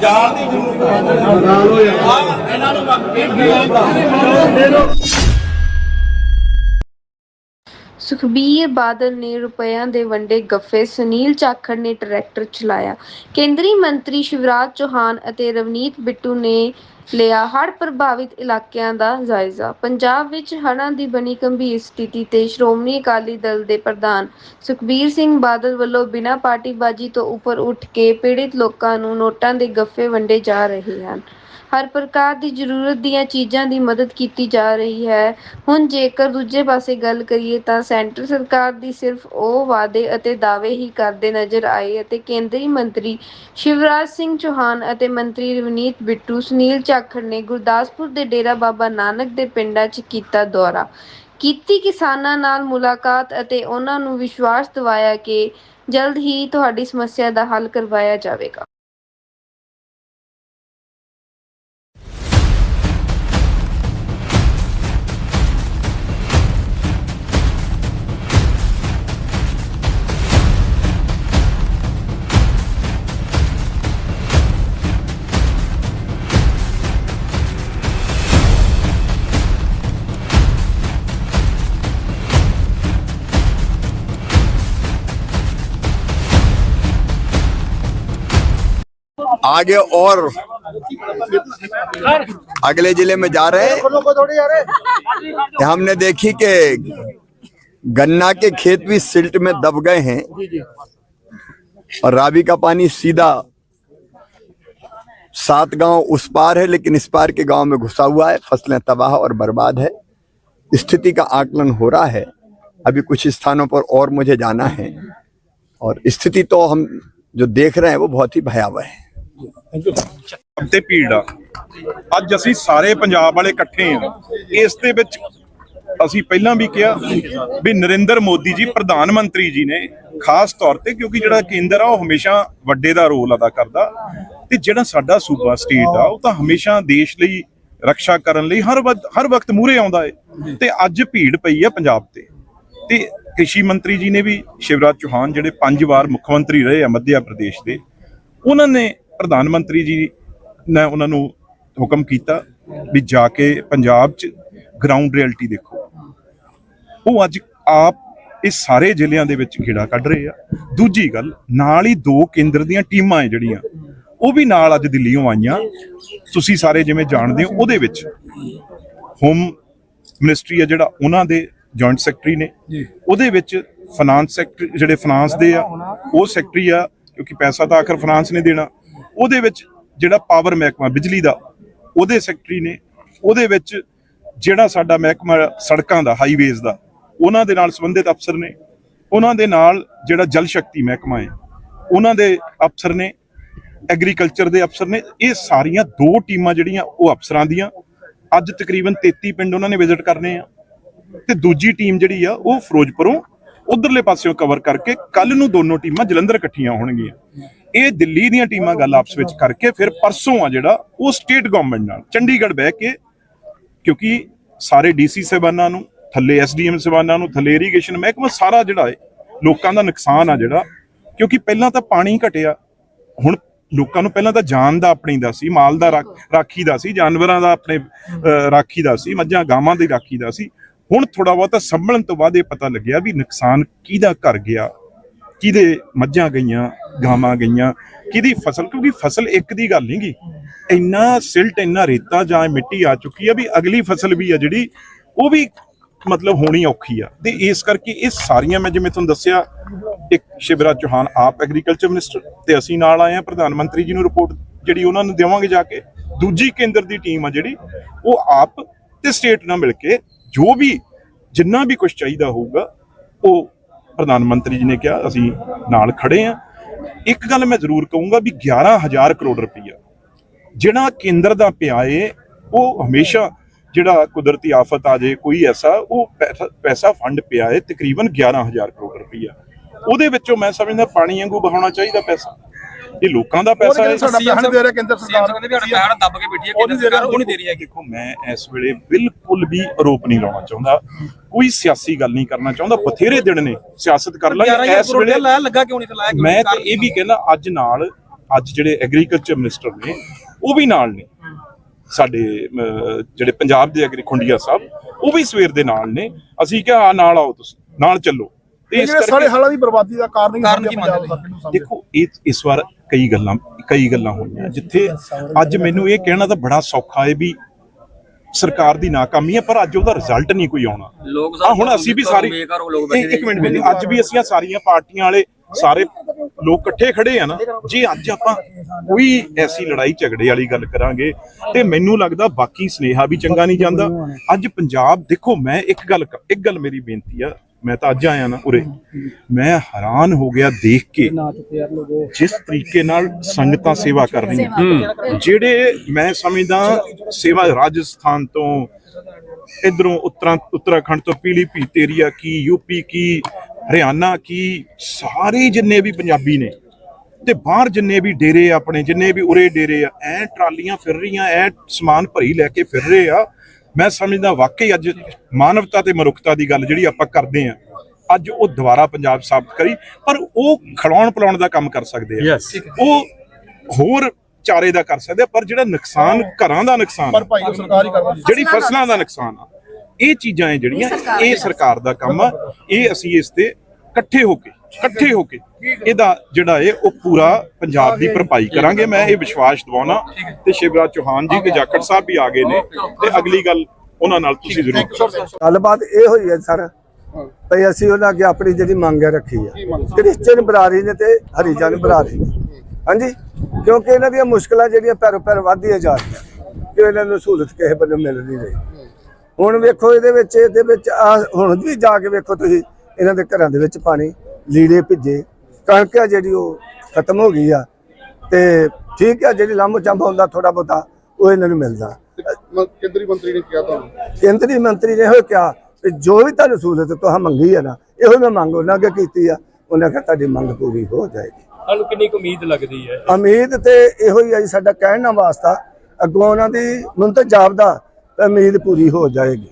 ਜਾਣ ਦੀ ਜ਼ਰੂਰਤ ਹੈ। ਆਹ ਇਹਨਾਂ ਨੂੰ ਸੁਖਬੀਰ ਬਾਦਲ ਨੇ ਰੁਪਇਆਂ ਦੇ ਵੰਡੇ ਗੱਫੇ ਸੁਨੀਲ ਜਾਖੜ ਨੇ ਟਰੈਕਟਰ ਚਲਾਇਆ। ਕੇਂਦਰੀ ਮੰਤਰੀ ਸ਼ਿਵਰਾਜ ਚੌਹਾਨ ਅਤੇ ਰਵਨੀਤ ਬਿੱਟੂ ਨੇ ਲਿਆ। ਹੜ੍ਹ ਪ੍ਰਭਾਵਿਤ ਇਲਾਕਿਆਂ ਦਾ ਜਾਇਜ਼ਾ। ਪੰਜਾਬ ਵਿੱਚ ਹੜ੍ਹਾਂ ਦੀ ਬਣੀ ਗੰਭੀਰ ਸਥਿਤੀ ਤੇ ਸ਼੍ਰੋਮਣੀ ਅਕਾਲੀ ਦਲ ਦੇ ਪ੍ਰਧਾਨ ਸੁਖਬੀਰ ਸਿੰਘ ਬਾਦਲ ਵੱਲੋਂ ਬਿਨਾਂ ਪਾਰਟੀਬਾਜ਼ੀ ਤੋਂ ਉੱਪਰ ਉੱਠ ਕੇ ਪੀੜਿਤ ਲੋਕਾਂ ਨੂੰ ਨੋਟਾਂ ਦੇ ਗੱਫੇ ਵੰਡੇ ਜਾ ਰਹੇ ਹਨ। ਹਰ ਪ੍ਰਕਾਰ ਦੀ ਜ਼ਰੂਰਤ ਦੀਆਂ ਚੀਜ਼ਾਂ ਦੀ ਮਦਦ ਕੀਤੀ ਜਾ ਰਹੀ ਹੈ। ਹੁਣ ਜੇਕਰ ਦੂਜੇ ਪਾਸੇ ਗੱਲ ਕਰੀਏ ਤਾਂ ਸੈਂਟਰ ਸਰਕਾਰ ਦੀ ਸਿਰਫ ਉਹ ਵਾਅਦੇ ਅਤੇ ਦਾਅਵੇ ਹੀ ਕਰਦੇ ਨਜ਼ਰ ਆਏ ਅਤੇ ਕੇਂਦਰੀ ਮੰਤਰੀ ਸ਼ਿਵਰਾਜ ਸਿੰਘ ਚੌਹਾਨ ਅਤੇ ਮੰਤਰੀ ਰਵਨੀਤ ਬਿੱਟੂ, ਸੁਨੀਲ ਜਾਖੜ ਨੇ ਗੁਰਦਾਸਪੁਰ ਦੇ ਡੇਰਾ ਬਾਬਾ ਨਾਨਕ ਦੇ ਪਿੰਡਾਂ 'ਚ ਕੀਤਾ ਦੌਰਾ। ਕੀਤੀ ਕਿਸਾਨਾਂ ਨਾਲ ਮੁਲਾਕਾਤ ਅਤੇ ਉਹਨਾਂ ਨੂੰ ਵਿਸ਼ਵਾਸ ਦਿਵਾਇਆ ਕਿ ਜਲਦ ਹੀ ਤੁਹਾਡੀ ਸਮੱਸਿਆ ਦਾ ਹੱਲ ਕਰਵਾਇਆ ਜਾਵੇਗਾ। आगे और अगले ज़िले में जा रहे हैं। हमने देखी कि गन्ना के खेत भी सिल्ट में दब गए हैं और रावी का पानी सीधा सात गाँव उस पार है लेकिन इस पार के गाँव में घुसा हुआ है। फ़सलें तबाह और बर्बाद है। स्थिति का आकलन हो रहा है। अभी कुछ स्थानों पर और मुझे जाना है। और स्थिति तो हम जो देख रहे हैं वो बहुत ही भयावह है। ਤੇ ਭੀੜ ਆ। ਅੱਜ ਅਸੀਂ ਸਾਰੇ ਪੰਜਾਬ ਵਾਲੇ ਇਕੱਠੇ ਆ। ਇਸ ਦੇ ਵਿੱਚ ਅਸੀਂ ਪਹਿਲਾਂ ਵੀ ਕਿਹਾ ਵੀ ਨਰਿੰਦਰ ਮੋਦੀ ਜੀ ਪ੍ਰਧਾਨ ਮੰਤਰੀ ਜੀ ਨੇ ਖਾਸ ਤੌਰ ਤੇ, ਕਿਉਂਕਿ ਜਿਹੜਾ ਕੇਂਦਰ ਆ, ਉਹ ਹਮੇਸ਼ਾ ਵੱਡੇ ਦਾ ਰੋਲ ਅਦਾ ਕਰਦਾ। ਤੇ ਜਿਹੜਾ ਸਾਡਾ ਸੂਬਾ ਸਟੇਟ ਆ, ਉਹ ਤਾਂ ਹਮੇਸ਼ਾ ਦੇਸ਼ ਲਈ ਰੱਖਿਆ ਕਰਨ ਲਈ ਹਰ ਵਕਤ ਹਰ ਵਕਤ ਮੂਹਰੇ ਆਉਂਦਾ ਏ। ਤੇ ਅੱਜ ਭੀੜ ਪਈ ਆ ਪੰਜਾਬ ਤੇ। ਤੇ ਕ੍ਰਿਸ਼ੀ ਮੰਤਰੀ ਜੀ ਨੇ ਵੀ, ਸ਼ਿਵਰਾਜ ਚੌਹਾਨ ਜਿਹੜੇ ਪੰਜ ਵਾਰ ਮੁੱਖ ਮੰਤਰੀ ਰਹੇ ਆ ਮੱਧਿਆ ਪ੍ਰਦੇਸ਼ ਦੇ, ਉਹਨਾਂ ਨੇ ਪ੍ਰਧਾਨ ਮੰਤਰੀ ਜੀ ਨੇ ਉਹਨਾਂ ਨੂੰ ਹੁਕਮ ਕੀਤਾ ਵੀ ਜਾ ਕੇ ਪੰਜਾਬ 'ਚ ਗਰਾਊਂਡ ਰਿਐਲਿਟੀ ਦੇਖੋ। ਉਹ ਅੱਜ ਆਪ ਇਹ ਸਾਰੇ ਜ਼ਿਲ੍ਹਿਆਂ ਦੇ ਵਿੱਚ ਖੇੜਾ ਕੱਢ ਰਹੇ ਆ। ਦੂਜੀ ਗੱਲ ਨਾਲ ਹੀ ਦੋ ਕੇਂਦਰ ਦੀਆਂ ਟੀਮਾਂ ਹੈ ਜਿਹੜੀਆਂ ਉਹ ਵੀ ਨਾਲ ਅੱਜ ਦਿੱਲੀੋਂ ਆਈਆਂ। ਤੁਸੀਂ ਸਾਰੇ ਜਿਵੇਂ ਜਾਣਦੇ ਹੋ ਉਹਦੇ ਵਿੱਚ ਹੋਮ ਮਿਨਿਸਟਰੀ ਆ ਜਿਹੜਾ ਉਹਨਾਂ ਦੇ ਜੁਆਇੰਟ ਸੈਕਟਰੀ ਨੇ। ਉਹਦੇ ਵਿੱਚ ਫਾਈਨਾਂਸ ਸੈਕਟਰੀ ਜਿਹੜੇ ਫਾਈਨਾਂਸ ਦੇ ਆ ਉਹ ਸੈਕਟਰੀ ਆ ਕਿਉਂਕਿ ਪੈਸਾ ਤਾਂ ਆਖਰ ਫਾਈਨਾਂਸ ਨੇ ਦੇਣਾ। ਉਹਦੇ ਵਿੱਚ ਜਿਹੜਾ ਪਾਵਰ ਮਹਿਕਮਾ, ਬਿਜਲੀ ਦਾ, ਉਹਦੇ ਸੈਕਟਰੀ ਨੇ, ਉਹਦੇ ਵਿੱਚ ਜਿਹੜਾ ਸਾਡਾ ਮਹਿਕਮਾ ਸੜਕਾਂ ਦਾ ਹਾਈਵੇਜ਼ ਦਾ, ਉਹਨਾਂ ਦੇ ਨਾਲ ਸੰਬੰਧਿਤ ਅਫਸਰ ਨੇ, ਉਹਨਾਂ ਦੇ ਨਾਲ ਜਿਹੜਾ ਜਲ ਸ਼ਕਤੀ ਮਹਿਕਮਾ ਹੈ, ਉਹਨਾਂ ਦੇ ਅਫਸਰ ਨੇ ਐਗਰੀਕਲਚਰ ਦੇ ਅਫਸਰ ਨੇ, ਇਹ ਸਾਰੀਆਂ ਦੋ ਟੀਮਾਂ ਜਿਹੜੀਆਂ ਉਹ ਅਫਸਰਾਂ ਦੀਆਂ, ਅੱਜ ਤਕਰੀਬਨ 33 ਪਿੰਡ ਉਹਨਾਂ ਨੇ ਵਿਜ਼ਿਟ ਕਰਨੇ ਆ, ਤੇ ਦੂਜੀ ਟੀਮ ਜਿਹੜੀ ਆ ਉਹ ਫਿਰੋਜ਼ਪੁਰੋਂ ਉਧਰਲੇ ਪਾਸਿਓਂ ਕਵਰ ਕਰਕੇ ਕੱਲ ਨੂੰ ਦੋਨੋਂ ਟੀਮਾਂ ਜਲੰਧਰ ਇਕੱਠੀਆਂ ਹੋਣਗੀਆਂ। ਇਹ ਦਿੱਲੀ ਦੀਆਂ ਟੀਮਾਂ ਗੱਲ ਆਪਸ ਵਿੱਚ ਕਰਕੇ ਫਿਰ ਪਰਸੋਂ ਆ ਜਿਹੜਾ ਉਹ ਸਟੇਟ ਗਵਰਨਮੈਂਟ ਨਾਲ ਚੰਡੀਗੜ੍ਹ ਬਹਿ ਕੇ ਕਿਉਂਕਿ ਸਾਰੇ ਡੀਸੀ ਸਾਹਿਬਾਨਾਂ ਨੂੰ ਥੱਲੇ ਐਸਡੀਐਮ ਸਾਹਿਬਾਨਾਂ ਨੂੰ ਥੱਲੇ ਇਰੀਗੇਸ਼ਨ ਮਹਿਕਮਾ ਸਾਰਾ ਜਿਹੜਾ ਹੈ ਲੋਕਾਂ ਦਾ ਨੁਕਸਾਨ ਆ ਜਿਹੜਾ ਕਿਉਂਕਿ ਪਹਿਲਾਂ ਤਾਂ ਪਾਣੀ ਘਟਿਆ ਹੁਣ ਲੋਕਾਂ ਨੂੰ ਪਹਿਲਾਂ ਤਾਂ ਜਾਨ ਦਾ ਆਪਣੀ ਦਾ ਸੀ ਮਾਲ ਦਾ ਰਾਖ- ਦਾ ਸੀ ਜਾਨਵਰਾਂ ਦਾ ਆਪਣੇ ਰਾਖੀ ਦਾ ਸੀ ਮੱਝਾਂ ਗਾਵਾਂ ਦੀ ਰਾਖੀ ਦਾ ਸੀ। ਹੁਣ ਥੋੜਾ ਬਹੁਤਾ ਸੰਭਲਣ ਤੋਂ ਬਾਅਦ ਇਹ ਪਤਾ ਲੱਗਿਆ ਵੀ ਨੁਕਸਾਨ ਕਿਹਦਾ ਕਰ ਗਿਆ। ਕਿਹਦੇ ਮੱਝਾਂ ਗਈਆਂ, ਗਾਵਾਂ ਗਈਆਂ, ਕਿਹਦੀ ਫਸਲ? ਕਿਉਂਕਿ ਫਸਲ ਇੱਕ ਦੀ ਗੱਲ ਨਹੀਂ ਗੀ ਇੰਨਾ ਸਿਲਟ, ਇੰਨਾ ਰੇਤਾ ਜਾਂ ਮਿੱਟੀ ਆ ਚੁੱਕੀ ਆ ਵੀ ਅਗਲੀ ਫਸਲ ਵੀ ਆ ਜਿਹੜੀ, ਉਹ ਵੀ ਮਤਲਬ ਹੋਣੀ ਔਖੀ ਆ। ਤੇ ਇਸ ਕਰਕੇ ਇਹ ਸਾਰੀਆਂ ਮੈਂ ਜਿਵੇਂ ਤੁਹਾਨੂੰ ਦੱਸਿਆ, ਇੱਕ ਸ਼ਿਵਰਾਜ ਚੌਹਾਨ ਆਪ ਐਗਰੀਕਲਚਰ ਮਿਨਿਸਟਰ ਤੇ ਅਸੀਂ ਨਾਲ ਆਏ ਆ ਪ੍ਰਧਾਨ ਮੰਤਰੀ ਜੀ ਨੂੰ ਰਿਪੋਰਟ ਜਿਹੜੀ ਉਹਨਾਂ ਨੂੰ ਦੇਵਾਂਗੇ ਜਾ ਕੇ, ਦੂਜੀ ਕੇਂਦਰ ਦੀ ਟੀਮ ਆ ਜਿਹੜੀ, ਉਹ ਆਪ ਤੇ ਸਟੇਟ ਨਾਲ ਮਿਲ ਕੇ ਜੋ ਵੀ ਜਿੰਨਾ ਵੀ ਕੁਝ ਚਾਹੀਦਾ ਹੋਊਗਾ, ਉਹ ਪ੍ਰਧਾਨ ਮੰਤਰੀ ਜੀ ਨੇ ਕਿਹਾ, ਅਸੀਂ ਨਾਲ ਖੜੇ ਆ ਇੱਕ ਗੱਲ ਮੈਂ ਜ਼ਰੂਰ ਕਹੂੰਗਾ ਵੀ 11000 ਕਰੋੜ ਰੁਪਈਆ, ਜਿਹੜਾ ਕੇਂਦਰ ਦਾ ਪਿਆ ਏ, ਉਹ ਹਮੇਸ਼ਾ ਜਿਹੜਾ ਕੁਦਰਤੀ ਆਫਤ ਆ ਜੇ, ਕੋਈ ਐਸਾ, ਉਹ ਪੈਸਾ- ਪੈਸਾ ਫੰਡ ਪਿਆ ਏ, ਤਕਰੀਬਨ 11000 ਕਰੋੜ ਰੁਪਈਆ। ਉਹਦੇ ਵਿੱਚੋਂ ਮੈਂ ਸਮਝਦਾ ਪਾਣੀ ਵਾਂਗੂ ਬਹਾਉਣਾ ਚਾਹੀਦਾ ਪੈਸਾ। ਇਹ ਲੋਕਾਂ ਦਾ ਪੈਸਾ ਹੈ। ਸਾਡਾ ਪੈਸਾ ਨਹੀਂ ਦੇ ਰਿਹਾ ਕੇਂਦਰ ਸਰਕਾਰ ਕਹਿੰਦੇ ਵੀ ਸਾਡਾ ਪੈਸਾ ਦੱਬ ਕੇ ਬੈਠੀ ਹੈ ਉਹ ਨਹੀਂ ਕੇਂਦਰ ਦੇ ਰਿਹਾ, ਸਰਕਾਰ ਉਹ ਨਹੀਂ ਦੇ ਰਹੀ ਹੈਗੀ। ਦੇਖੋ ਮੈਂ ਇਸ ਵੇਲੇ ਬਿਲਕੁਲ ਵੀ ਆਰੋਪ ਨਹੀਂ ਲਾਉਣਾ ਚਾਹੁੰਦਾ। ਕੋਈ ਸਿਆਸੀ ਗੱਲ ਨਹੀਂ ਕਰਨਾ ਚਾਹੁੰਦਾ। ਬਥੇਰੇ ਦਿਨ ਨੇ ਸਿਆਸਤ ਕਰ 11000 ਇਸ ਵੇਲੇ ਲਾਇਆ ਲੱਗਾ ਕਿਉਂ ਨਹੀਂ ਲਾਇਆ ਕਿਉਂ ਮੈਂ? ਤਾਂ ਇਹ ਵੀ ਕਹਿੰਦਾ ਅੱਜ ਨਾਲ ਅੱਜ ਜਿਹੜੇ ਐਗਰੀਕਲਚਰ ਮਿਨਿਸਟਰ ਨੇ ਉਹ ਵੀ ਨਾਲ ਨੇ। ਸਾਡੇ ਜਿਹੜੇ ਪੰਜਾਬ ਦੇ ਐਗਰੀ ਖੁੰਡੀਆ ਸਾਹਿਬ ਉਹ ਵੀ ਸਵੇਰ ਦੇ ਨਾਲ ਨੇ। ਅਸੀਂ ਕਿਹਾ ਨਾਲ ਆਓ ਤੁਸੀਂ ਨਾਲ ਚੱਲੋ। ਤੇ ਇਸ ਸਾਰੇ ਹਾਲਾਂ ਦੀ ਬਰਬਾਦੀ ਦਾ ਕਾਰਨ ਹੀ ਕਾਰਨ ਕੀ ਪੰਜਾਬ ਮੰਨਦੇ ਸਰਕਾਰ ਨੂੰ? ਸਮਝਿਆ। ਦੇਖੋ ਇਹ ਇਸ ਵਾਰ ਕਈ ਗੱਲਾਂ ਕਈ ਗੱਲਾਂ ਹੋਈਆਂ। ਜਿੱਥੇ ਅੱਜ ਮੈਨੂੰ ਇਹ ਕਹਿਣਾ ਤਾਂ ਬੜਾ ਸੌਖਾ ਹੈ ਵੀ ਸਰਕਾਰ ਦੀ ਨਾਕਾਮੀ ਹੈ ਪਰ ਅੱਜ ਉਹਦਾ ਰਿਜ਼ਲਟ ਨਹੀਂ ਕੋਈ ਆਉਣਾ। ਲੋਕ ਆ ਹੁਣ ਅਸੀਂ ਵੀ ਸਾਰੀ ਬੇਕਾਰ ਉਹ ਲੋਕ ਨਹੀਂ, ਬੈਠੇ ਇੱਕ ਮਿੰਟ ਮਿੰਟ ਅੱਜ ਵੀ ਅਸੀਂ ਸਾਰੀਆਂ ਪਾਰਟੀਆਂ ਵਾਲੇ ਸਾਰੇ ਲੋਕ ਇਕੱਠੇ ਖੜੇ ਆ ਨਾ ਜੇ ਅੱਜ ਆਪਾਂ ਕੋਈ ਐਸੀ ਲੜਾਈ ਝਗੜੇ ਵਾਲੀ ਗੱਲ ਕਰਾਂਗੇ ਤੇ ਮੈਨੂੰ ਲੱਗਦਾ ਬਾਕੀ ਸਨੇਹਾ ਵੀ ਚੰਗਾ ਨਹੀਂ ਜਾਂਦਾ। ਅੱਜ ਪੰਜਾਬ ਦੇਖੋ ਮੈਂ ਇੱਕ ਗੱਲ ਇੱਕ ਗੱਲ ਮੇਰੀ ਬੇਨਤੀ ਆ ਮੈਂ ਤਾਂ ਅੱਜ ਆਇਆ ਨਾ ਉਰੇ। ਮੈਂ ਹੈਰਾਨ ਹੋ ਗਿਆ ਦੇਖ ਕੇ ਜਿਸ ਤਰੀਕੇ ਨਾਲ ਸੰਗਤਾਂ ਸੇਵਾ ਕਰ ਰਹੀਆਂ। ਜਿਹੜੇ ਮੈਂ ਸਮਝਦਾ ਸੇਵਾ ਰਾਜਸਥਾਨ ਤੋਂ ਇਧਰੋਂ ਉੱਤਰਾਂ ਉੱਤਰਾਖੰਡ ਤੋਂ ਪੀਲੀਭੀਤ ਏਰੀਆ ਕੀ ਯੂਪੀ ਕੀ ਹਰਿਆਣਾ ਕੀ ਸਾਰੇ ਜਿੰਨੇ ਵੀ ਪੰਜਾਬੀ ਨੇ ਤੇ ਬਾਹਰ ਜਿੰਨੇ ਵੀ ਡੇਰੇ ਆਪਣੇ ਜਿੰਨੇ ਵੀ ਉਰੇ ਡੇਰੇ ਆ ਐ ਟਰਾਲੀਆਂ ਫਿਰ ਰਹੀਆਂ ਐ ਸਮਾਨ ਭਰੀ ਲੈ ਕੇ ਫਿਰ ਰਹੇ ਆ ਮੈਂ ਸਮਝਦਾ ਵਾਕਈ ਅੱਜ ਮਾਨਵਤਾ ਤੇ ਮਨੁੱਖਤਾ ਦੀ ਗੱਲ ਜਿਹੜੀ ਆਪਾਂ ਕਰਦੇ ਆ ਅੱਜ ਉਹ ਦੁਬਾਰਾ ਪੰਜਾਬ ਸਾਬਤ ਕਰੀ ਪਰ ਉਹ ਖਿਲਾਉਣ ਪਿਲਾਉਣ ਦਾ ਕੰਮ ਕਰ ਸਕਦੇ ਆ। ਉਹ ਹੋਰ ਚਾਰੇ ਦਾ ਕਰ ਸਕਦੇ ਆ ਪਰ ਜਿਹੜਾ ਨੁਕਸਾਨ ਘਰਾਂ ਦਾ ਨੁਕਸਾਨ ਪਰ ਭਾਈ ਉਹ ਸਰਕਾਰ ਹੀ ਕਰਦੀ। ਜਿਹੜੀ ਫਸਲਾਂ ਦਾ ਨੁਕਸਾਨ ਆ ਇਹ ਚੀਜ਼ਾਂ ਹੈ ਜਿਹੜੀਆਂ ਇਹ ਸਰਕਾਰ ਦਾ ਕੰਮ ਆ ਇਹ ਅਸੀਂ ਇਸ ਤੇ ਇਕੱਠੇ ਹੋ ਕੇ ਇਕੱਠੇ ਹੋ ਕੇ। ਇਹਦਾ ਜਿਹੜਾ ਹੈ ਉਹ ਪੂਰਾ ਪੰਜਾਬ ਦੀ ਭਰਪਾਈ ਕਰਾਂਗੇ। ਮੈਂ ਇਹ ਵਿਸ਼ਵਾਸ ਦਿਵਾਉਣਾ ਤੇ ਸ਼ਿਵਰਾਜ ਚੌਹਾਨ ਜੀ ਤੇ ਜਾਖੜ ਸਾਹਿਬ ਵੀ ਆ ਗਏ ਨੇ ਤੇ ਅਗਲੀ ਗੱਲ ਉਹਨਾਂ ਨਾਲ ਤੁਸੀਂ ਜ਼ਰੂਰ ਕਰੋ। ਗੱਲਬਾਤ ਇਹ ਹੋਈ ਹੈ ਸਰ ਭਈ ਅਸੀਂ ਉਹਨਾਂ ਅੱਗੇ ਆਪਣੀ ਜਿਹੜੀ ਮੰਗ ਹੈ ਰੱਖੀ ਹੈ। ਕ੍ਰਿਸਚੀਅਨ ਬਰਾਦਰੀ ਨੇ ਤੇ ਹਰੀਜਨ ਬਰਾਦਰੀ ਨੇ। ਹਾਂਜੀ? ਕਿਉਂਕਿ ਇਹਨਾਂ ਦੀਆਂ ਮੁਸ਼ਕਲਾਂ ਜਿਹੜੀਆਂ ਪੈਰੋ ਪੈਰ ਵਧਦੀਆਂ ਜਾ ਰਹੀਆਂ ਕਿ ਇਹਨਾਂ ਨੂੰ ਸਹੂਲਤ ਕਿਸੇ ਵੱਲੋਂ ਮਿਲ ਨਹੀਂ ਰਹੀ। ਹੁਣ ਵੇਖੋ ਇਹਦੇ ਵਿੱਚ ਇਹਦੇ ਵਿੱਚ ਹੁਣ ਵੀ ਜਾ ਕੇ ਵੇਖੋ ਤੁਸੀਂ ਇਹਨਾਂ ਦੇ ਘਰਾਂ ਦੇ ਵਿੱਚ ਪਾਣੀ ਲੀੜੇ ਭਿੱਜੇ। ਕਣਕ ਆ ਜਿਹੜੀ ਉਹ ਖਤਮ ਹੋ ਗਈ ਆ ਤੇ ਠੀਕ ਆ ਜਿਹੜੀ ਲੰਮ ਚੰਬ ਹੁੰਦਾ ਥੋੜਾ ਬਹੁਤਾ ਉਹ ਇਹਨਾਂ ਨੂੰ ਮਿਲਦਾ। ਕੇਂਦਰੀ ਮੰਤਰੀ ਨੇ ਕਿਹਾ ਤੁਹਾਨੂੰ? ਕੇਂਦਰੀ ਮੰਤਰੀ ਨੇ ਇਹ ਕਿਹਾ ਕਿ ਜੋ ਵੀ ਤੁਹਾਨੂੰ ਸਹੂਲਤ ਤੁਸੀਂ ਮੰਗੀ ਹੈ ਨਾ ਇਹੋ ਹੀ ਮੈਂ ਮੰਗ ਉਹਨਾਂ ਅੱਗੇ ਕੀਤੀ ਆ। ਉਹਨਾਂ ਕਿਹਾ ਤੁਹਾਡੀ ਮੰਗ ਪੂਰੀ ਹੋ ਜਾਏਗੀ। ਤੁਹਾਨੂੰ ਕਿੰਨੀ ਕੁ ਉਮੀਦ ਲੱਗਦੀ ਹੈ? ਉਮੀਦ ਤੇ ਇਹੋ ਹੀ ਆ ਜੀ ਸਾਡਾ ਕਹਿਣ ਦਾ ਵਾਸਤਾ ਅੱਗੋਂ ਉਹਨਾਂ ਦੀ ਮੈਨੂੰ ਤਾਂ ਜਾਪਦਾ ਉਮੀਦ ਪੂਰੀ ਹੋ ਜਾਏਗੀ।